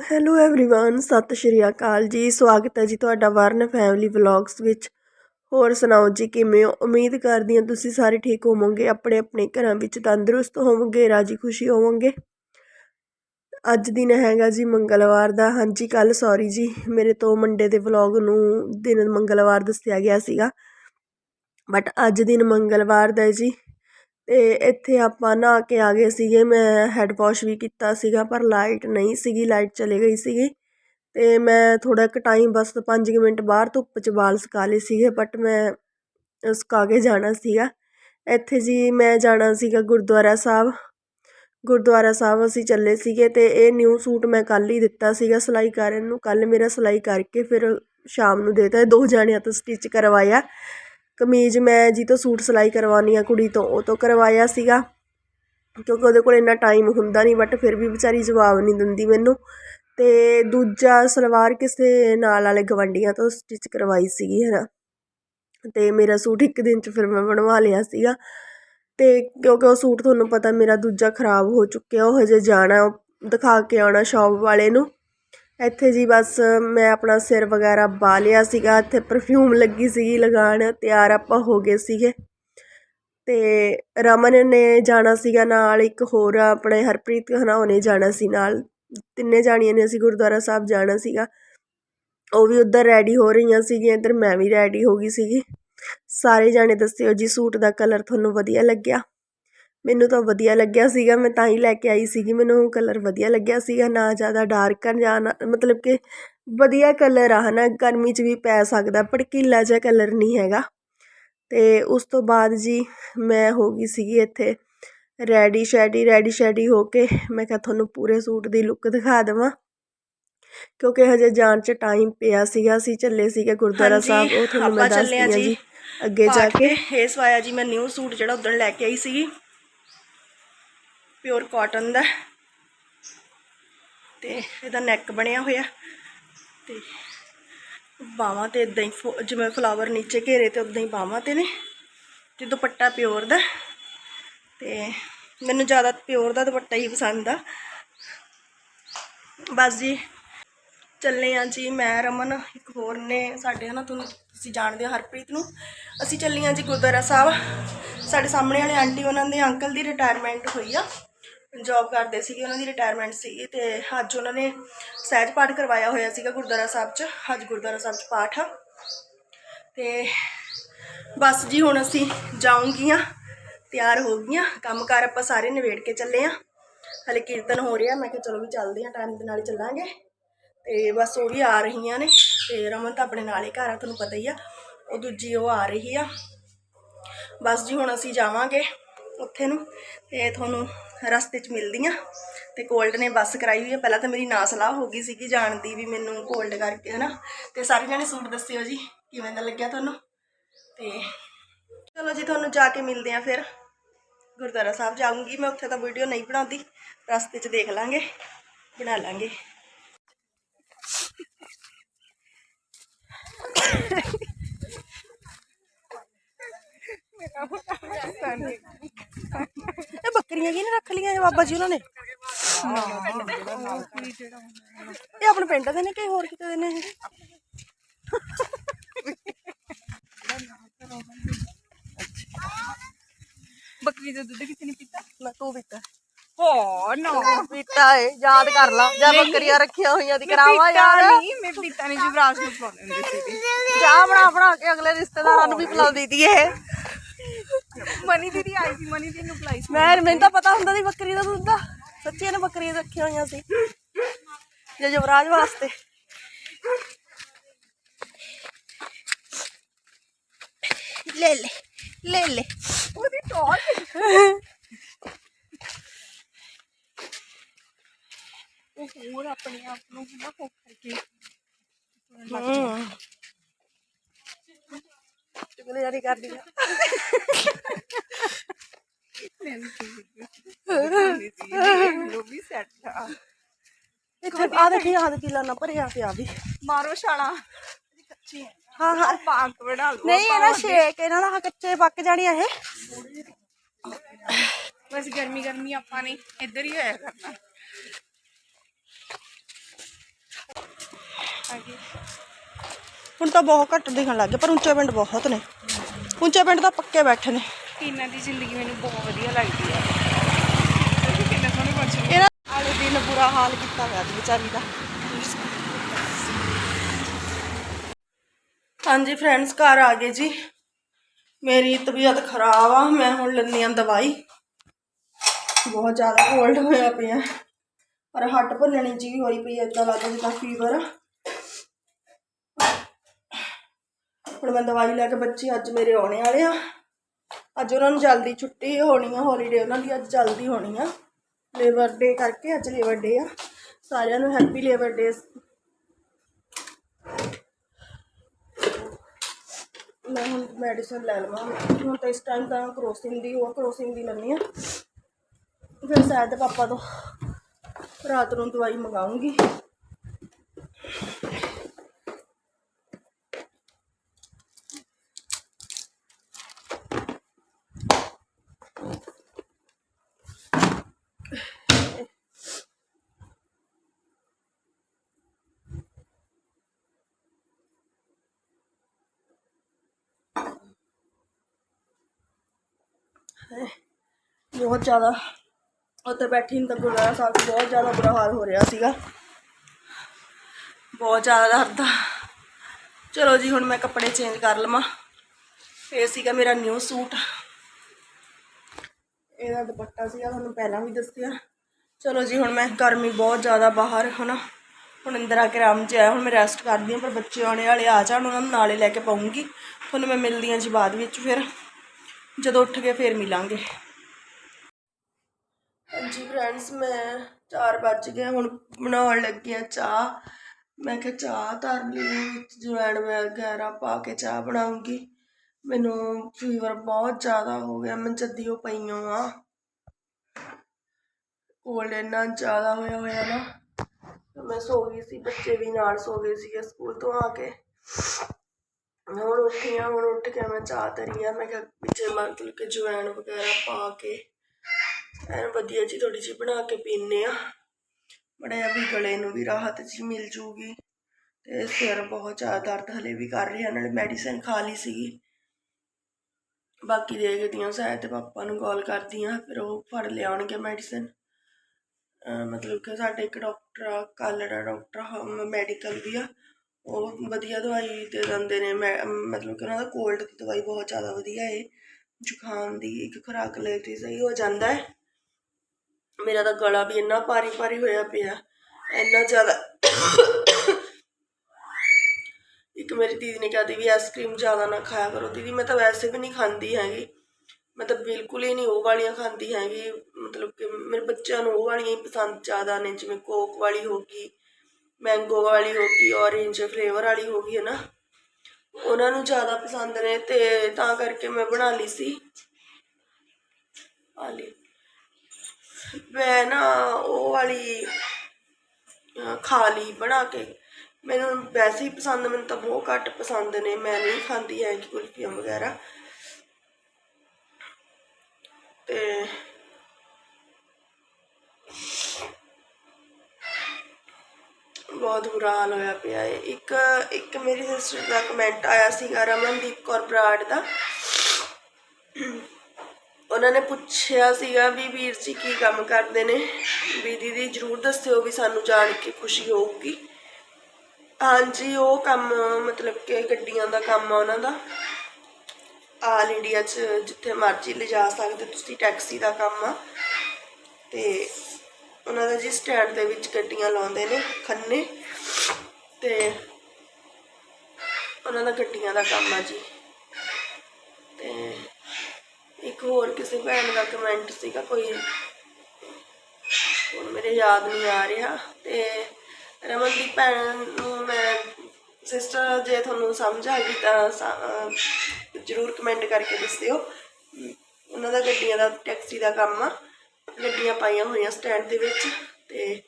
Hello everyone ਸਤਿ ਸ਼੍ਰੀ ਅਕਾਲ ਜੀ ਸਵਾਗਤ ਹੈ ਜੀ ਤੁਹਾਡਾ ਵਰਨ ਫੈਮਿਲੀ ਵਲੌਗਸ ਵਿੱਚ ਹੋਰ ਸੁਣਾਓ ਜੀ ਕਿਵੇਂ ਹੋ ਉਮੀਦ ਕਰਦੀ ਹਾਂ ਤੁਸੀਂ ਸਾਰੇ ਠੀਕ ਹੋਵੋਗੇ ਆਪਣੇ ਆਪਣੇ ਘਰਾਂ ਵਿੱਚ ਤੰਦਰੁਸਤ ਹੋਵੋਗੇ ਰਾਜੀ ਖੁਸ਼ੀ ਹੋਵੋਗੇ ਅੱਜ ਦਿਨ ਹੈਗਾ ਜੀ ਮੰਗਲਵਾਰ ਦਾ ਹਾਂਜੀ ਕੱਲ ਸੌਰੀ ਜੀ ਮੇਰੇ ਤੋਂ ਮੰਡੇ ਦੇ ਵਲੌਗ ਨੂੰ ਦਿਨ ਮੰਗਲਵਾਰ ਦੱਸਿਆ ਗਿਆ ਸੀਗਾ ਬਟ ਅੱਜ ਦਿਨ ਮੰਗਲਵਾਰ ਦਾ ਹੈ ਜੀ ਅਤੇ ਇੱਥੇ ਆਪਾਂ ਨਹਾ ਕੇ ਆ ਗਏ ਸੀਗੇ। ਮੈਂ ਹੈਡ ਵਾਸ਼ ਵੀ ਕੀਤਾ ਸੀਗਾ, ਪਰ ਲਾਈਟ ਨਹੀਂ ਸੀਗੀ ਲਾਈਟ ਚਲੇ ਗਈ ਸੀਗੀ। ਅਤੇ ਮੈਂ ਥੋੜ੍ਹਾ ਕੁ ਟਾਈਮ ਬਸ ਪੰਜ ਕੁ ਮਿੰਟ ਬਾਹਰ ਧੁੱਪ 'ਚ ਵਾਲ ਸੁਕਾ ਲਏ ਸੀਗੇ ਬਟ ਮੈਂ ਸੁਕਾ ਕੇ ਜਾਣਾ ਸੀਗਾ। ਇੱਥੇ ਜੀ ਮੈਂ ਜਾਣਾ ਸੀਗਾ ਗੁਰਦੁਆਰਾ ਸਾਹਿਬ। ਗੁਰਦੁਆਰਾ ਸਾਹਿਬ ਅਸੀਂ ਚੱਲੇ ਸੀਗੇ ਅਤੇ ਇਹ ਨਿਊ ਸੂਟ ਮੈਂ ਕੱਲ੍ਹ ਹੀ ਦਿੱਤਾ ਸੀਗਾ ਸਿਲਾਈ ਕਰਨ ਨੂੰ। ਕੱਲ੍ਹ ਮੇਰਾ ਸਿਲਾਈ ਕਰਕੇ ਫਿਰ ਸ਼ਾਮ ਨੂੰ ਦੇਤਾ ਦੋ ਜਾਣਿਆਂ ਤੋਂ ਸਟਿਚ ਕਰਵਾਇਆ। ਕਮੀਜ਼ ਮੈਂ ਜਿਹਤੋਂ ਸੂਟ ਸਿਲਾਈ ਕਰਵਾਉਂਦੀ ਹਾਂ ਕੁੜੀ ਤੋਂ, ਉਹ ਤੋਂ ਕਰਵਾਇਆ ਸੀਗਾ। ਕਿਉਂਕਿ ਉਹਦੇ ਕੋਲ ਇੰਨਾ ਟਾਈਮ ਹੁੰਦਾ ਨਹੀਂ ਬਟ ਫਿਰ ਵੀ ਵਿਚਾਰੀ ਜਵਾਬ ਨਹੀਂ ਦਿੰਦੀ ਮੈਨੂੰ। ਅਤੇ ਦੂਜਾ ਸਲਵਾਰ ਕਿਸੇ ਨਾਲ ਵਾਲੇ ਗਵੰਡੀਆਂ ਤੋਂ ਸਟਿਚ ਕਰਵਾਈ ਸੀਗੀ ਹੈ ਨਾ ਅਤੇ ਮੇਰਾ ਸੂਟ ਇੱਕ ਦਿਨ 'ਚ ਫਿਰ ਮੈਂ ਬਣਵਾ ਲਿਆ ਸੀਗਾ। ਅਤੇ ਕਿਉਂਕਿ ਉਹ ਸੂਟ ਤੁਹਾਨੂੰ ਪਤਾ ਮੇਰਾ ਦੂਜਾ ਖਰਾਬ ਹੋ ਚੁੱਕਿਆ, ਉਹ ਹਜੇ ਜਾਣਾ ਉਹ ਦਿਖਾ ਕੇ ਆਉਣਾ ਸ਼ੋਪ ਵਾਲੇ ਨੂੰ। ਇੱਥੇ ਜੀ ਬਸ ਮੈਂ ਆਪਣਾ ਸਿਰ ਵਗੈਰਾ ਬਾ ਲਿਆ ਸੀਗਾ, ਇੱਥੇ ਪਰਫਿਊਮ ਲੱਗੀ ਸੀਗੀ ਲਗਾਉਣ, ਤਿਆਰ ਆਪਾਂ ਹੋ ਗਏ ਸੀਗੇ। ਤੇ ਰਮਨ ਨੇ ਜਾਣਾ ਸੀਗਾ ਨਾਲ, ਇੱਕ ਹੋਰ ਆਪਣੇ ਹਰਪ੍ਰੀਤ ਹਨਾ ਉਹਨੇ ਜਾਣਾ ਸੀ ਨਾਲ। ਤਿੰਨੇ ਜਾਣੀਆਂ ਨੇ ਅਸੀਂ ਗੁਰਦੁਆਰਾ ਸਾਹਿਬ ਜਾਣਾ ਸੀਗਾ। ਉਹ ਵੀ ਉੱਧਰ ਰੈਡੀ ਹੋ ਰਹੀਆਂ ਸੀਗੀਆਂ, ਇੱਧਰ ਮੈਂ ਵੀ ਰੈਡੀ ਹੋ ਗਈ ਸੀਗੀ। ਸਾਰੇ ਜਾਣੇ ਦੱਸਿਓ ਜੀ, ਸੂਟ ਦਾ ਕਲਰ ਤੁਹਾਨੂੰ ਵਧੀਆ ਲੱਗਿਆ? ਮੈਨੂੰ ਤਾਂ ਵਧੀਆ ਲੱਗਿਆ ਸੀਗਾ ਮੈਂ ਤਾਂ ਹੀ ਲੈ ਕੇ ਆਈ ਸੀਗੀ ਮੈਨੂੰ ਕਲਰ ਵਧੀਆ ਲੱਗਿਆ ਸੀਗਾ ਨਾ ਜ਼ਿਆਦਾ ਡਾਰਕ ਆ ਜਾਂ ਨਾ ਮਤਲਬ ਕਿ ਵਧੀਆ ਕਲਰ ਆ ਹਨਾ ਗਰਮੀ 'ਚ ਵੀ ਪੈ ਸਕਦਾ ਭੜਕੀਲਾ ਜਿਹਾ ਕਲਰ ਨਹੀਂ ਹੈਗਾ। ਤੇ ਉਸ ਤੋਂ ਬਾਅਦ ਜੀ ਮੈਂ ਹੋ ਗਈ ਸੀਗੀ ਇੱਥੇ ਰੈਡੀ ਸ਼ੈਡੀ ਰੈਡੀ ਸ਼ੈਡੀ ਹੋ ਕੇ ਮੈਂ ਕਿਹਾ ਤੁਹਾਨੂੰ ਪੂਰੇ ਸੂਟ ਦੀ ਲੁੱਕ ਦਿਖਾ ਦੇਵਾਂ ਕਿਉਂਕਿ ਹਜੇ ਜਾਣ 'ਚ ਟਾਈਮ ਪਿਆ ਸੀਗਾ ਅਸੀਂ ਚੱਲੇ ਸੀਗੇ ਗੁਰਦੁਆਰਾ ਸਾਹਿਬ ਉਹ ਤੁਹਾਨੂੰ ਮੈਂ ਦੱਸਦੀ ਹਾਂ ਜੀ ਅੱਗੇ ਜਾ ਕੇ। ਇਹ ਸਵਾਇਆ ਜੀ ਮੈਂ ਨਿਊ ਸੂਟ ਜਿਹੜਾ ਉਦੋਂ ਲੈ ਕੇ ਆਈ ਸੀਗੀ। ਪਿਓਰ ਕਾਟਨ ਦਾ। ਤੇ ਇਹਦਾ ਨੈਕ ਬਣਿਆ ਹੋਇਆ। ਤੇ ਬਾਹਾਂ ਤੇ ਇਦਾਂ ਹੀ ਫੋ- ਜਿਵੇਂ ਫਲਾਵਰ ਨੀਚੇ ਘੇਰੇ ਤੇ ਉਦਾਂ ਹੀ ਬਾਹਾਂ ਤੇ ਨੇ, ਤੇ ਦੁਪੱਟਾ ਪਿਓਰ ਦਾ। ਤੇ ਮੈਨੂੰ ਜ਼ਿਆਦਾ ਪਿਓਰ ਦਾ ਦੁਪੱਟਾ ਹੀ ਪਸੰਦ ਆ। ਬਸ ਜੀ, ਚੱਲੇ ਆ ਜੀ ਮੈਂ, ਰਮਨ, ਇੱਕ ਹੋਰ ਨੇ ਸਾਡੇ, ਹਨਾ, ਤੁਹਾਨੂੰ ਤੁਸੀਂ ਜਾਣਦੇ ਹੋ ਹਰਪ੍ਰੀਤ ਨੂੰ। ਅਸੀਂ ਚੱਲੇ ਆ ਜੀ ਗੁਰਦੁਆਰਾ ਸਾਹਿਬ। ਸਾਡੇ ਸਾਹਮਣੇ ਵਾਲੇ ਆਂਟੀ, ਉਹਨਾਂ ਦੇ ਅੰਕਲ ਦੀ ਰਿਟਾਇਰਮੈਂਟ ਹੋਈ ਆ। ਜੌਬ ਕਰਦੇ ਸੀਗੇ, ਉਹਨਾਂ ਦੀ ਰਿਟਾਇਰਮੈਂਟ ਸੀਗੀ ਤੇ ਅੱਜ ਉਹਨਾਂ ਨੇ ਸਹਿਜ ਪਾਠ ਕਰਵਾਇਆ ਹੋਇਆ ਸੀਗਾ ਗੁਰਦੁਆਰਾ ਸਾਹਿਬ 'ਚ, ਅੱਜ ਗੁਰਦੁਆਰਾ ਸਾਹਿਬ 'ਚ ਪਾਠ ਆ। ਤੇ ਬਸ ਜੀ ਹੁਣ ਅਸੀਂ ਜਾਉਂਗੀਆਂ ਤਿਆਰ ਹੋ ਗਈਆਂ, ਕੰਮਕਾਰ ਆਪਾਂ ਸਾਰੇ ਨਿਬੇੜ ਕੇ ਚੱਲੇ ਆ। ਹਲੇ ਕੀਰਤਨ ਹੋ ਰਿਹਾ, ਮੈਂ ਕਿਹਾ ਚਲੋ ਵੀ ਚੱਲਦੇ ਆ ਟਾਈਮ ਦੇ ਨਾਲ ਹੀ ਚੱਲਾਂਗੇ। ਤੇ ਬਸ ਉਹ ਵੀ ਆ ਰਹੀਆਂ ਨੇ, ਤੇ ਰਮਨ ਤਾਂ ਆਪਣੇ ਨਾਲ ਹੀ ਘਰ ਆ, ਤੁਹਾਨੂੰ ਪਤਾ ਹੀ ਆ, ਉਹ ਦੂਜੀ ਉਹ ਆ ਰਹੀ ਆ। ਬਸ ਜੀ ਹੁਣ ਅਸੀਂ ਜਾਵਾਂਗੇ ਉੱਥੇ ਨੂੰ, ਤੇ ਤੁਹਾਨੂੰ ਰਸਤੇ 'ਚ ਮਿਲਦੀ ਮਿਲਦੀਆਂ ਤੇ ਕੋਲਡ ਨੇ ਬੱਸ ਕਰਾਈ ਹੋਈ ਹੈ ਪਹਿਲਾਂ ਤਾਂ ਮੇਰੀ ਨਾ ਸਲਾਹ ਹੋ ਗਈ ਸੀਗੀ ਜਾਣ ਦੀ ਵੀ ਮੈਨੂੰ ਕੋਲਡ ਕਰਕੇ, ਹਨਾ? ਤੇ ਸਾਰੇ ਜਣੇ ਸੂਟ ਦੱਸਿਓ ਜੀ, ਕਿਵੇਂ ਦਾ ਲੱਗਿਆ ਤੁਹਾਨੂੰ? ਤੇ ਚਲੋ ਜੀ, ਤੁਹਾਨੂੰ ਜਾ ਕੇ ਮਿਲਦੇ ਆ ਫਿਰ। ਗੁਰਦੁਆਰਾ ਸਾਹਿਬ ਜਾਊਂਗੀ ਮੈਂ, ਉੱਥੇ ਤਾਂ ਵੀਡੀਓ ਨਹੀਂ ਬਣਾਉਂਦੀ। ਰਸਤੇ 'ਚ ਦੇਖ ਲਾਂਗੇ, ਬਣਾ ਲਾਂਗੇ। ਇਹ ਬੱਕਰੀਆਂ ਕੀ ਨੇ ਰੱਖ ਲੀਆਂ ਇਹ ਬਾਬਾ ਜੀ ਉਹਨਾਂ ਨੇ? ਇਹ ਆਪਣੇ ਪਿੰਡ ਦੇ ਨੇ ਕਿ ਹੋਰ ਕਿਤੇ ਦੇ ਨੇ ਇਹ? ਬੱਕਰੀ ਦਾ ਦੁੱਧ ਕਿਸੇ ਨੇ ਪੀਤਾ? ਮੈਂ ਤੂੰ ਪੀਤਾ। ਹੋ ਨਾ। ਪੀਤਾ ਏ ਯਾਦ ਕਰ ਲਾ। ਜਾਂ ਬੱਕਰੀਆਂ ਰੱਖੀਆਂ ਹੋਈਆਂ ਦੀ ਕਰਾਵਾ ਯਾਰ ਨਹੀਂ ਮੈਂ ਪੀਤਾ ਨਹੀਂ ਜੁਵਰਾਜ ਨੂੰ ਪਿਲਾਉਂਦੇ ਹੁੰਦੇ ਸੀ। ਚਾਹ ਬਣਾ ਬਣਾ ਕੇ ਅਗਲੇ ਰਿਸ਼ਤੇਦਾਰਾਂ ਨੂੰ ਵੀ ਪਿਲਾਉਂਦੀ ਤੀ ਇਹ। ਮਨੀ ਦੀਦੀ ਆਈ ਸੀ ਮਨੀ ਦੀਦੀ ਨੂੰ ਪਿਲਾਈ ਸੀ। ਮੈਂ ਮੈਨੂੰ ਤਾਂ ਪਤਾ ਹੁੰਦਾ ਸੀ ਬੱਕਰੀ ਦਾ ਦੁੱਧ ਦਾ। ਸੱਚੀ ਇਹਨੇ ਬੱਕਰੀਆਂ ਰੱਖੀਆਂ ਹੋਈਆਂ ਸੀ। ਜੇ ਯੁਵਰਾਜ ਵਾਸਤੇ। ਲੈ ਲੈ ਲੈ ਲੈ। ਉਹਦੀ ਟੌਰ ਉਹ ਹੋਰ ਆਪਣੇ ਆਪ ਨੂੰ ਨਾ ਹੋ ਕਰਕੇ। ਹੂੰ ਚੁਗਲੇ ਜਾਰੀ ਕਰਦੀ ਆ ਲੋ ਵੀ ਸੈੱਟ ਆ ਇੱਥੇ ਆ ਦੇਖੀ ਆ ਕਿਲਾ ਨਾ ਭਰਿਆ ਪਿਆ ਵੀ ਮਾਰੋ ਛਾਲਾ ਹਾਂ ਹਾਂ ਪਾਕ ਬਣਾ ਲਓ ਨਹੀਂ ਇਹ ਨਾ ਸ਼ੇਕ ਇਹਨਾਂ ਦਾ ਕੱਚੇ ਪੱਕ ਜਾਣੀ ਆ ਇਹ ਬਸ ਗਰਮੀ ਗਰਮੀ ਆਪਾਂ ਨੇ ਇੱਧਰ ਹੀ ਹੋਇਆ ਕਰਨਾ ਆਗੇ ਹੁਣ ਤਾਂ ਬਹੁਤ ਘੱਟ ਦਿਖਣ ਲੱਗ ਗਏ ਪਰ ਉੱਚੇ ਪਿੰਡ ਬਹੁਤ ਨੇ। ਉੱਚੇ ਪਿੰਡ ਤਾਂ ਪੱਕੇ ਬੈਠੇ ਨੇ। ਇਹਨਾਂ ਦੀ ਜ਼ਿੰਦਗੀ ਮੈਨੂੰ ਬਹੁਤ ਵਧੀਆ ਲੱਗਦੀ ਆ। ਕਿਉਂਕਿ ਕਿੰਨੇ ਸੋਹਣੇ ਪੰਛੀ ਨੇ। ਇਹਨਾਂ ਆਲੇ ਦਿਨ ਬੁਰਾ ਹਾਲ ਕੀਤਾ ਹੋਇਆ ਦੀ ਵਿਚਾਰੀ ਦਾ। ਹਾਂਜੀ ਫਰੈਂਡਸ ਘਰ ਆ ਗਏ ਜੀ। ਮੇਰੀ ਤਬੀਅਤ ਖਰਾਬ ਆ ਮੈਂ ਹੁਣ ਲੈਂਦੀ ਆ ਦਵਾਈ। ਬਹੁਤ ਜ਼ਿਆਦਾ ਕੋਲਡ ਹੋਇਆ ਪਿਆ। ਪਰ ਹੱਟ ਭੰਨਣੀ ਜੀ ਹੋਈ ਪਈ ਏਦਾਂ ਲੱਗਦਾ ਜਿੱਦਾਂ ਫੀਵਰ ਹੁਣ ਮੈਂ ਦਵਾਈ ਲੈ ਕੇ ਬੱਚੇ ਅੱਜ ਮੇਰੇ ਆਉਣੇ ਵਾਲੇ ਆ। ਅੱਜ ਉਹਨਾਂ ਨੂੰ ਜਲਦੀ ਛੁੱਟੀ ਹੋਣੀ ਆ ਹੌਲੀਡੇ ਉਹਨਾਂ ਦੀ ਅੱਜ ਜਲਦੀ ਹੋਣੀ ਆ। ਲੇਬਰ ਡੇ ਕਰਕੇ ਅੱਜ ਲੇਬਰ ਡੇ ਆ। ਸਾਰਿਆਂ ਨੂੰ ਹੈਪੀ ਲੇਬਰ ਡੇ ਮੈਂ ਹੁਣ ਮੈਡੀਸਨ ਲੈ ਲਵਾਂ। ਹੁਣ ਤਾਂ ਇਸ ਟਾਈਮ ਤਾਂ ਕਰੋਸਿੰਗ ਦੀ, ਉਹ ਕਰੋਸਿੰਗ ਦੀ ਲੈਣੀ ਆ। ਫਿਰ ਸ਼ਾਇਦ ਪਾਪਾ ਤੋਂ ਰਾਤ ਨੂੰ ਦਵਾਈ ਮੰਗਾਉਂਗੀ। ਬਹੁਤ ਜ਼ਿਆਦਾ ਉੱਥੇ ਬੈਠੀ ਨੂੰ ਤਾਂ ਗੁਰਦੁਆਰਾ ਸਾਹਿਬ 'ਚ ਬਹੁਤ ਜ਼ਿਆਦਾ ਬੁਰਾ ਹਾਲ ਹੋ ਰਿਹਾ ਸੀਗਾ। ਬਹੁਤ ਜ਼ਿਆਦਾ ਦਰਦ ਚਲੋ ਜੀ, ਹੁਣ ਮੈਂ ਕੱਪੜੇ ਚੇਂਜ ਕਰ ਲਵਾਂ। ਇਹ ਸੀਗਾ ਮੇਰਾ ਨਿਊ ਸੂਟ ਇਹਦਾ ਦੁਪੱਟਾ ਸੀਗਾ, ਤੁਹਾਨੂੰ ਪਹਿਲਾਂ ਵੀ ਦੱਸਿਆ। ਚਲੋ ਜੀ, ਹੁਣ ਮੈਂ ਗਰਮੀ ਬਹੁਤ ਜ਼ਿਆਦਾ ਬਾਹਰ, ਹਨਾ। ਹੁਣ ਅੰਦਰ ਆ ਕੇ ਆਰਾਮ ਚ ਆਇਆ ਹੁਣ ਮੈਂ ਰੈਸਟ ਕਰਦੀ ਹਾਂ, ਪਰ ਬੱਚੇ ਆਉਣੇ ਵਾਲੇ ਆ ਜਾਣ, ਉਹਨਾਂ ਨੂੰ ਨਾਲੇ ਲੈ ਕੇ ਪਾਉਂਗੀ। ਤੁਹਾਨੂੰ ਮੈਂ ਮਿਲਦੀ ਹਾਂ ਜੀ ਬਾਅਦ ਵਿੱਚ ਫਿਰ। ਜਦੋਂ ਉੱਠ ਕੇ ਫਿਰ ਮਿਲਾਂਗੇ। ਹਾਂਜੀ ਫਰੈਂਡਸ ਮੈਂ 4 ਵੱਜ ਗਏ, ਹੁਣ ਬਣਾਉਣ ਲੱਗੀ ਆ ਚਾਹ। ਮੈਂ ਕਿਹਾ ਚਾਹ ਧਰ ਲਈ, ਵਿੱਚ ਜਵੈਣ ਵਗੈਰਾ ਪਾ ਕੇ ਚਾਹ ਬਣਾਉਂਗੀ। ਮੈਨੂੰ ਫੀਵਰ ਬਹੁਤ ਜ਼ਿਆਦਾ ਹੋ ਗਿਆ, ਮੈਂ ਜੱਦੀ ਉਹ ਪਈਆਂ ਆ ਕੋਲਡ ਇੰਨਾ ਜ਼ਿਆਦਾ ਹੋਇਆ ਹੋਇਆ ਨਾ, ਮੈਂ ਸੋ ਗਈ ਸੀ, ਬੱਚੇ ਵੀ ਨਾਲ ਸੋ ਗਏ ਸੀ ਸਕੂਲ ਤੋਂ ਆ ਕੇ। ਹੁਣ ਉੱਠੀ ਆ ਹੁਣ ਉੱਠ ਕੇ ਮੈਂ ਚਾਹ ਧਰੀ ਆ। ਮੈਂ ਕਿਹਾ ਵਿੱਚੇ ਮਤਲਬ ਕਿ ਜਵੈਣ ਵਗੈਰਾ ਪਾ ਕੇ ਐਨ ਵਧੀਆ ਜੀ ਥੋੜੀ ਜਿਹੀ ਬਣਾ ਕੇ ਪੀਨੇ ਆ। ਬੜਾ ਵੀ ਗਲੇ ਨੂੰ ਵੀ ਰਾਹਤ ਜੀ ਮਿਲ ਜੂਗੀ ਤੇ ਸਿਰ ਬਹੁਤ ਜ਼ਿਆਦਾ ਦਰਦ ਹਲੇ ਵੀ ਕਰ ਰਿਹਾ, ਨਾਲੇ ਮੈਡੀਸਿਨ ਖਾ ਲਈ ਸੀਗੀ। ਬਾਕੀ ਦੇਖਦੀ ਹਾਂ ਸ਼ਾਇਦ ਪਾਪਾ ਨੂੰ ਕਾਲ ਕਰਦੀ ਹਾਂ ਫਿਰ ਉਹ ਫੜ ਲਿਆਉਣਗੇ ਮੈਡੀਸਿਨ ਮਤਲਬ ਕਿ ਸਾਡੇ ਇੱਕ ਡਾਕਟਰ ਆ ਕਾਲੜਾ ਡਾਕਟਰ ਮੈਡੀਕਲ ਵੀ ਆ। ਉਹ ਵਧੀਆ ਦਵਾਈ ਦੇ ਦਿੰਦੇ ਨੇ, ਮੈਂ, ਮਤਲਬ ਕਿ ਉਹਨਾਂ ਦਾ ਕੋਲਡ ਦੀ ਦਵਾਈ ਬਹੁਤ ਜ਼ਿਆਦਾ ਵਧੀਆ ਏ। ਜ਼ੁਕਾਮ ਦੀ ਇੱਕ ਖੁਰਾਕ ਲੈ ਕੇ ਸਹੀ ਹੋ ਜਾਂਦਾ ਹੈ ਮੇਰਾ ਤਾਂ ਗਲਾ ਵੀ ਇੰਨਾ ਭਾਰੀ ਭਾਰੀ ਹੋਇਆ ਪਿਆ, ਇੰਨਾ ਜ਼ਿਆਦਾ। ਇੱਕ ਮੇਰੀ ਦੀਦੀ ਨੇ ਕਹਦੀ ਵੀ ਆਈਸਕ੍ਰੀਮ ਜ਼ਿਆਦਾ ਨਾ ਖਾਇਆ ਕਰੋ। ਦੀਦੀ, ਮੈਂ ਤਾਂ ਵੈਸੇ ਵੀ ਨਹੀਂ ਖਾਂਦੀ ਹੈਗੀ। ਮੈਂ ਤਾਂ ਬਿਲਕੁਲ ਹੀ ਨਹੀਂ ਉਹ ਵਾਲੀਆਂ ਖਾਂਦੀ ਹੈਗੀ। ਮਤਲਬ ਕਿ ਮੇਰੇ ਬੱਚਿਆਂ ਨੂੰ ਉਹ ਵਾਲੀਆਂ ਹੀ ਪਸੰਦ ਜ਼ਿਆਦਾ ਨੇ, ਜਿਵੇਂ ਕੋਕ ਵਾਲੀ ਹੋ ਗਈ। ਮੈਂਗੋ ਵਾਲੀ ਹੋ ਗਈ ਔਰੇਂਜ ਫਲੇਵਰ ਵਾਲੀ ਹੋ ਗਈ ਹੈ ਨਾ ਉਹਨਾਂ ਨੂੰ ਜ਼ਿਆਦਾ ਪਸੰਦ ਨੇ ਤੇ ਤਾਂ ਕਰਕੇ ਮੈਂ ਬਣਾ ਲਈ ਸੀ। ਆ ਮੈਂ ਨਾ ਉਹ ਵਾਲੀ ਖਾ ਲਈ ਬਣਾ ਕੇ। ਮੈਨੂੰ ਵੈਸੇ ਹੀ ਪਸੰਦ, ਮੈਨੂੰ ਤਾਂ ਬਹੁਤ ਘੱਟ ਪਸੰਦ ਨੇ। ਮੈਂ ਨਹੀਂ ਖਾਂਦੀ ਹੈਗੀ ਕੁਲਫੀਆਂ ਵਗੈਰਾ। ਤੇ ਬਹੁਤ ਬੁਰਾ ਹਾਲ ਹੋਇਆ ਪਿਆ ਹੈ। ਇੱਕ ਇੱਕ ਮੇਰੀ ਸਿਸਟਰ ਦਾ ਕਮੈਂਟ ਆਇਆ ਸੀਗਾ ਰਮਨਦੀਪ ਕੌਰ ਬਰਾੜ ਦਾ। ਉਹਨਾਂ ਨੇ ਪੁੱਛਿਆ ਸੀਗਾ ਵੀ ਵੀਰ ਜੀ ਕੀ ਕੰਮ ਕਰਦੇ ਨੇ? ਵੀ ਦੀਦੀ ਜਰੂਰ ਦੱਸਿਓ ਵੀ ਸਾਨੂੰ ਜਾਣ ਕੇ ਖੁਸ਼ੀ ਹੋਊਗੀ। ਹਾਂਜੀ, ਉਹ ਕੰਮ ਮਤਲਬ ਕਿ ਗੱਡੀਆਂ ਦਾ ਕੰਮ ਆ ਉਹਨਾਂ ਦਾ। ਆਲ ਇੰਡੀਆ 'ਚ ਜਿੱਥੇ ਮਰਜ਼ੀ ਲਿਜਾ ਸਕਦੇ, ਤੁਸੀਂ ਟੈਕਸੀ ਦਾ ਕੰਮ ਆ। ਤੇ ਉਹਨਾਂ ਦਾ ਜੀ ਸਟੈਂਡ ਦੇ ਵਿੱਚ ਗੱਡੀਆਂ ਲਾਉਂਦੇ ਨੇ ਖੰਨੇ। ਤੇ ਉਹਨਾਂ ਦਾ ਗੱਡੀਆਂ ਦਾ ਕੰਮ ਆ ਜੀ। ਤੇ ਇੱਕ ਹੋਰ ਕਿਸੇ ਭੈਣ ਦਾ ਕਮੈਂਟ ਸੀਗਾ, ਕੋਈ ਹੁਣ ਮੇਰੇ ਯਾਦ ਨਹੀਂ ਆ ਰਿਹਾ। ਤੇ ਰਮਨ ਦੀ ਭੈਣ ਨੂੰ ਮੈਂ ਸਿਸਟਰ ਜੇ ਤੁਹਾਨੂੰ ਸਮਝ ਆ ਗਈ ਤਾਂ ਜ਼ਰੂਰ ਕਮੈਂਟ ਕਰਕੇ ਦੱਸਿਓ। ਉਹਨਾਂ ਦਾ ਗੱਡੀਆਂ ਦਾ ਟੈਕਸੀ ਦਾ ਕੰਮ ਆ। ਗੱਡੀਆਂ ਪਾਈਆਂ ਹੋਈਆਂ ਸਟੈਂਡ ਦੇ ਵਿੱਚ ਤੇ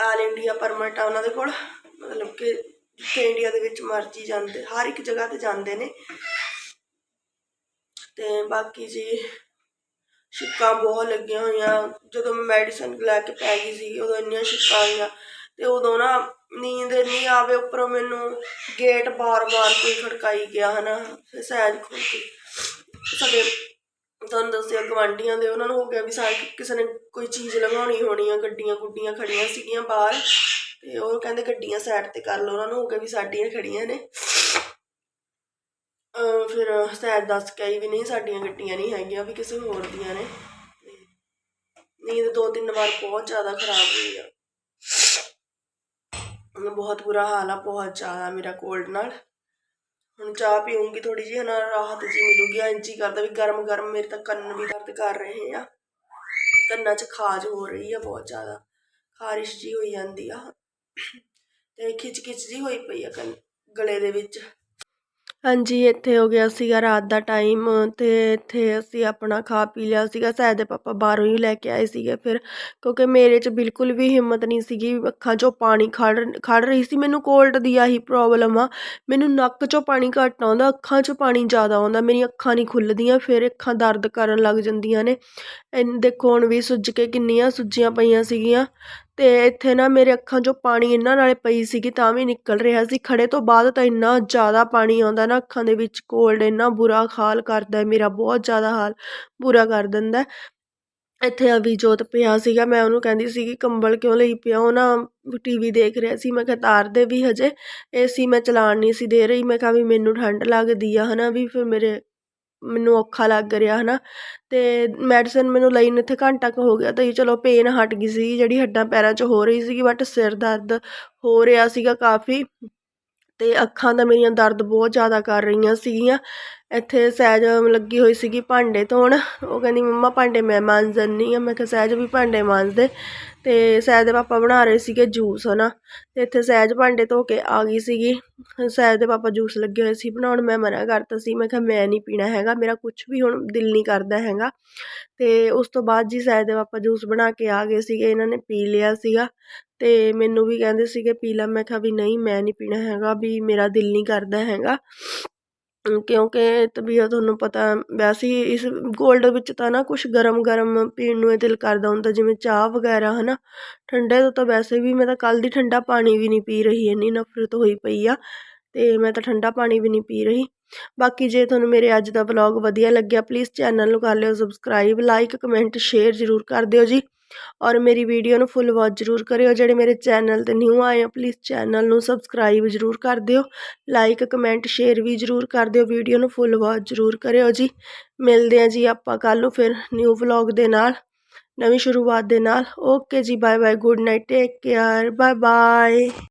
ਆਲ ਇੰਡੀਆ ਪਰਮਿਟ ਆ ਉਹਨਾਂ ਦੇ ਕੋਲ। ਮਤਲਬ ਕਿ ਜਿੱਥੇ ਇੰਡੀਆ ਦੇ ਵਿੱਚ ਮਰਜ਼ੀ ਜਾਂਦੇ, ਹਰ ਇੱਕ ਜਗ੍ਹਾ ਤੇ ਜਾਂਦੇ ਨੇ। ਤੇ ਬਾਕੀ ਜੀ ਛਿੱਕਾਂ ਬਹੁਤ ਲੱਗੀਆਂ ਹੋਈਆਂ। ਜਦੋਂ ਮੈਂ ਮੈਡੀਸਨ ਲੈ ਕੇ ਪੈ ਗਈ ਸੀ, ਉਦੋਂ ਇੰਨੀਆਂ ਛਿੱਕਾਂ ਆਈਆਂ। ਤੇ ਉਦੋਂ ਨਾ ਨੀਂਦ ਨਹੀਂ ਆਵੇ, ਉੱਪਰੋਂ ਮੈਨੂੰ ਗੇਟ ਬਾਰ-ਬਾਰ ਕੋਈ ਖੜਕਾਈ ਗਿਆ ਹਨਾ, ਫਿਰ ਸਹਿਜ ਖੋਲ ਕੇ। ਸਾਡੇ ਤੁਹਾਨੂੰ ਦੱਸਿਆ ਗਵਾਂਢੀਆਂ ਦੇ, ਉਹਨਾਂ ਨੂੰ ਹੋ ਗਿਆ ਵੀ ਸਾਡੇ ਕਿਸੇ ਨੇ ਕੋਈ ਚੀਜ਼ ਲਗਾਉਣੀ ਹੋਣੀ ਆ, ਗੱਡੀਆਂ ਗੁੱਡੀਆਂ ਖੜੀਆਂ ਸੀਗੀਆਂ ਬਾਹਰ ਤੇ ਉਹ ਕਹਿੰਦੇ ਗੱਡੀਆਂ ਸਾਈਡ ਤੇ ਕਰ ਲਓ, ਉਹਨਾਂ ਨੂੰ ਹੋ ਗਿਆ ਵੀ ਸਾਡੀਆਂ ਖੜੀਆਂ ਨੇ। ਫਿਰ ਸੈਦ ਦੱਸ ਕੇ ਆਈ ਵੀ ਨਹੀਂ, ਸਾਡੀਆਂ ਗੱਡੀਆਂ ਨਹੀਂ ਹੈਗੀਆਂ, ਵੀ ਕਿਸੇ ਹੋਰ ਦੀਆਂ ਨੇ। ਤੇ ਨੀਂਦ ਦੋ ਤਿੰਨ ਵਾਰ ਬਹੁਤ ਜ਼ਿਆਦਾ ਖਰਾਬ ਹੋਈ ਆ। ਬਹੁਤ ਬੁਰਾ ਹਾਲ ਆ, ਬਹੁਤ ਜ਼ਿਆਦਾ ਮੇਰਾ ਕੋਲਡ ਨਾਲ। ਹੁਣ ਚਾਹ ਪੀਉਂਗੀ ਥੋੜੀ ਜਿਹੀ ਨਾ ਰਾਹਤ ਜੀ ਮਿਲੂਗੀ ਹੀ ਕਰਦਾ ਵੀ ਗਰਮ ਗਰਮ ਮੇਰੇ ਤਾਂ ਕੰਨ ਵੀ ਦਰਦ ਕਰ ਰਹੇ ਆ। ਕੰਨਾਂ 'ਚ ਖਾਜ ਹੋ ਰਹੀ ਆ ਬਹੁਤ ਜ਼ਿਆਦਾ। ਖਾਰਿਸ਼ ਜੀ ਹੋਈ ਜਾਂਦੀ ਆ। ਤੇ ਖਿੱਚ ਖਿੱਚ ਜੀ ਹੋਈ ਪਈ ਆ ਕੰਨ, ਗਲੇ ਦੇ ਵਿੱਚ। ਹਾਂਜੀ, ਇੱਥੇ ਹੋ ਗਿਆ ਸੀਗਾ ਰਾਤ ਦਾ ਟਾਈਮ ਅਤੇ ਇੱਥੇ ਅਸੀਂ ਆਪਣਾ ਖਾ ਪੀ ਲਿਆ ਸੀਗਾ। ਸਹਿ ਦੇ ਪਾਪਾ ਬਾਹਰੋਂ ਹੀ ਲੈ ਕੇ ਆਏ ਸੀਗੇ ਫਿਰ, ਕਿਉਂਕਿ ਮੇਰੇ 'ਚ ਬਿਲਕੁਲ ਵੀ ਹਿੰਮਤ ਨਹੀਂ ਸੀਗੀ ਅੱਖਾਂ 'ਚੋਂ ਪਾਣੀ ਖੜ ਖੜ੍ਹ ਰਹੀ ਸੀ। ਮੈਨੂੰ ਕੋਲਡ ਦੀ ਆਹੀ ਪ੍ਰੋਬਲਮ ਆ, ਮੈਨੂੰ ਨੱਕ 'ਚੋਂ ਪਾਣੀ ਘੱਟ ਆਉਂਦਾ, ਅੱਖਾਂ 'ਚੋਂ ਪਾਣੀ ਜ਼ਿਆਦਾ ਆਉਂਦਾ, ਮੇਰੀਆਂ ਅੱਖਾਂ ਨਹੀਂ ਖੁੱਲ੍ਹਦੀਆਂ ਫਿਰ ਅੱਖਾਂ ਦਰਦ ਕਰਨ ਲੱਗ ਜਾਂਦੀਆਂ ਨੇ। ਇਨ ਦੇਖੋ ਹੁਣ ਵੀ ਸੁੱਜ ਕੇ ਕਿੰਨੀਆਂ ਸੁੱਜੀਆਂ ਪਈਆਂ ਸੀਗੀਆਂ। ਅਤੇ ਇੱਥੇ ਨਾ ਮੇਰੇ ਅੱਖਾਂ 'ਚੋਂ ਪਾਣੀ ਇਹਨਾਂ ਨਾਲੇ ਪਈ ਸੀਗੀ, ਤਾਂ ਵੀ ਨਿਕਲ ਰਿਹਾ ਸੀ। ਖੜ੍ਹੇ ਤੋਂ ਬਾਅਦ ਤਾਂ ਇੰਨਾ ਜ਼ਿਆਦਾ ਪਾਣੀ ਆਉਂਦਾ ਨਾ, ਅੱਖਾਂ ਦੇ ਵਿੱਚ ਕੋਲਡ ਇੰਨਾ ਬੁਰਾ ਹਾਲ ਕਰਦਾ, ਮੇਰਾ ਬਹੁਤ ਜ਼ਿਆਦਾ ਹਾਲ ਬੁਰਾ ਕਰ ਦਿੰਦਾ। ਹੈ। ਇੱਥੇ ਅਭਿਜੋਤ ਪਿਆ ਸੀਗਾ, ਮੈਂ ਉਹਨੂੰ ਕਹਿੰਦੀ ਸੀਗੀ, ਕੰਬਲ ਕਿਉਂ ਲਈ ਪਿਆ? ਉਹ ਨਾ ਟੀ ਵੀ ਦੇਖ ਰਿਹਾ ਸੀ। ਮੈਂ ਕਿਹਾ, ਤਾਰ ਦੇ ਵੀ ਹਜੇ ਏ ਸੀ ਮੈਂ ਚਲਾਉਣ ਨਹੀਂ ਸੀ ਦੇ ਰਹੀ। ਮੈਂ ਕਿਹਾ ਵੀ ਮੈਨੂੰ ਠੰਡ ਲੱਗਦੀ ਆ ਹੈ ਨਾ ਵੀ ਫਿਰ ਮੇਰੇ ਮੈਨੂੰ ਔਖਾ ਲੱਗ ਰਿਹਾ ਹੈ ਨਾ ਅਤੇ ਮੈਡੀਸਨ ਮੈਨੂੰ ਲਈ ਨੂੰ ਇੱਥੇ ਘੰਟਾ ਕੁ ਹੋ ਗਿਆ ਤਾਂ ਜੀ ਚਲੋ ਪੇਨ ਹਟ ਗਈ ਸੀ ਜਿਹੜੀ ਹੱਡਾਂ ਪੈਰਾਂ 'ਚ ਹੋ ਰਹੀ ਸੀਗੀ ਬਟ ਸਿਰ ਦਰਦ ਹੋ ਰਿਹਾ ਸੀਗਾ ਕਾਫੀ। ਅਤੇ ਅੱਖਾਂ ਤਾਂ ਮੇਰੀਆਂ ਦਰਦ ਬਹੁਤ ਜ਼ਿਆਦਾ ਕਰ ਰਹੀਆਂ ਸੀਗੀਆਂ। ਇੱਥੇ ਸਹਿਜ ਲੱਗੀ ਹੋਈ ਸੀਗੀ ਭਾਂਡੇ ਧੋਣ। ਉਹ ਕਹਿੰਦੀ, ਮੰਮਾ, ਭਾਂਡੇ ਮੈਂ ਮਾਂਜ ਦਿੰਦੀ ਹਾਂ ਮੈਂ ਕਿਹਾ, ਸਹਿਜ ਵੀ ਭਾਂਡੇ ਮਾਂਜ ਦੇ ਤੇ ਸਹਿਜ ਦੇ ਪਾਪਾ ਬਣਾ ਰਹੇ ਸੀਗੇ ਜੂਸ ਹੈ ਨਾ ਅਤੇ ਇੱਥੇ ਸਹਿਜ ਭਾਂਡੇ ਧੋ ਕੇ ਆ ਗਈ ਸੀਗੀ। ਸਹਿਜ ਦੇ ਪਾਪਾ ਜੂਸ ਲੱਗੇ ਹੋਏ ਸੀ ਬਣਾਉਣ। ਮੈਂ ਮਨਾ ਕਰਤਾ ਸੀ। ਮੈਂ ਕਿਹਾ, ਮੈਂ ਨਹੀਂ ਪੀਣਾ ਹੈਗਾ। ਮੇਰਾ ਕੁਛ ਵੀ ਹੁਣ ਦਿਲ ਨਹੀਂ ਕਰਦਾ ਹੈਗਾ। ਅਤੇ ਉਸ ਤੋਂ ਬਾਅਦ ਜੀ ਸਹਿਜ ਦੇ ਪਾਪਾ ਜੂਸ ਬਣਾ ਕੇ ਆ ਗਏ ਸੀਗੇ। ਇਹਨਾਂ ਨੇ ਪੀ ਲਿਆ ਸੀਗਾ। ਅਤੇ ਮੈਨੂੰ ਵੀ ਕਹਿੰਦੇ ਸੀਗੇ ਪੀ ਲੈ। ਮੈਂ ਕਿਹਾ ਵੀ ਨਹੀਂ, ਮੈਂ ਨਹੀਂ ਪੀਣਾ ਹੈਗਾ। ਵੀ ਮੇਰਾ ਦਿਲ ਨਹੀਂ ਕਰਦਾ ਹੈਗਾ। ਕਿਉਂਕਿ ਤਬੀਅਤ ਤੁਹਾਨੂੰ ਪਤਾ ਵੈਸੇ ਹੀ ਇਸ ਕੋਲਡ ਵਿੱਚ ਤਾਂ ਨਾ ਕੁਛ ਗਰਮ ਗਰਮ ਪੀਣ ਨੂੰ ਇਹ ਦਿਲ ਕਰਦਾ ਹੁੰਦਾ, ਜਿਵੇਂ ਚਾਹ ਵਗੈਰਾ ਹੈ ਨਾ ਠੰਡੇ ਤੋਂ ਤਾਂ ਵੈਸੇ ਵੀ ਮੈਂ ਤਾਂ ਕੱਲ੍ਹ ਦੀ ਠੰਡਾ ਪਾਣੀ ਵੀ ਨਹੀਂ ਪੀ ਰਹੀ, ਇੰਨੀ ਨਫ਼ਰਤ ਹੋਈ ਪਈ ਆ ਅਤੇ ਮੈਂ ਤਾਂ ਠੰਡਾ ਪਾਣੀ ਵੀ ਨਹੀਂ ਪੀ ਰਹੀ। ਬਾਕੀ ਜੇ ਤੁਹਾਨੂੰ ਮੇਰੇ ਅੱਜ ਦਾ ਵਲੌਗ ਵਧੀਆ ਲੱਗਿਆ ਪਲੀਜ਼ ਚੈਨਲ ਨੂੰ ਕਰ ਲਿਓ ਸਬਸਕ੍ਰਾਈਬ ਲਾਈਕ ਕਮੈਂਟ ਸ਼ੇਅਰ ਜ਼ਰੂਰ ਕਰ ਦਿਓ ਜੀ। ਔਰ ਮੇਰੀ ਵੀਡੀਓ ਨੂੰ ਫੁੱਲ ਵਾਚ ਜ਼ਰੂਰ ਕਰਿਓ, ਜਿਹੜੇ ਮੇਰੇ ਚੈਨਲ ਤੇ ਨਿਊ ਆਏ ਹੋ ਪਲੀਜ਼ ਚੈਨਲ ਨੂੰ ਸਬਸਕ੍ਰਾਈਬ ਜ਼ਰੂਰ ਕਰ ਦਿਓ ਲਾਈਕ ਕਮੈਂਟ ਸ਼ੇਅਰ ਵੀ ਜ਼ਰੂਰ ਕਰ ਦਿਓ ਵੀਡੀਓ ਨੂੰ ਫੁੱਲ ਵਾਚ ਜ਼ਰੂਰ ਕਰਿਓ ਜੀ। ਮਿਲਦੇ ਹਾਂ ਜੀ ਆਪਾਂ ਕੱਲ੍ਹ ਨੂੰ ਫਿਰ ਨਿਊ ਵਲੌਗ ਦੇ ਨਾਲ, ਨਵੀਂ ਸ਼ੁਰੂਆਤ ਦੇ ਨਾਲ। Okay ji bye bye good night take care bye bye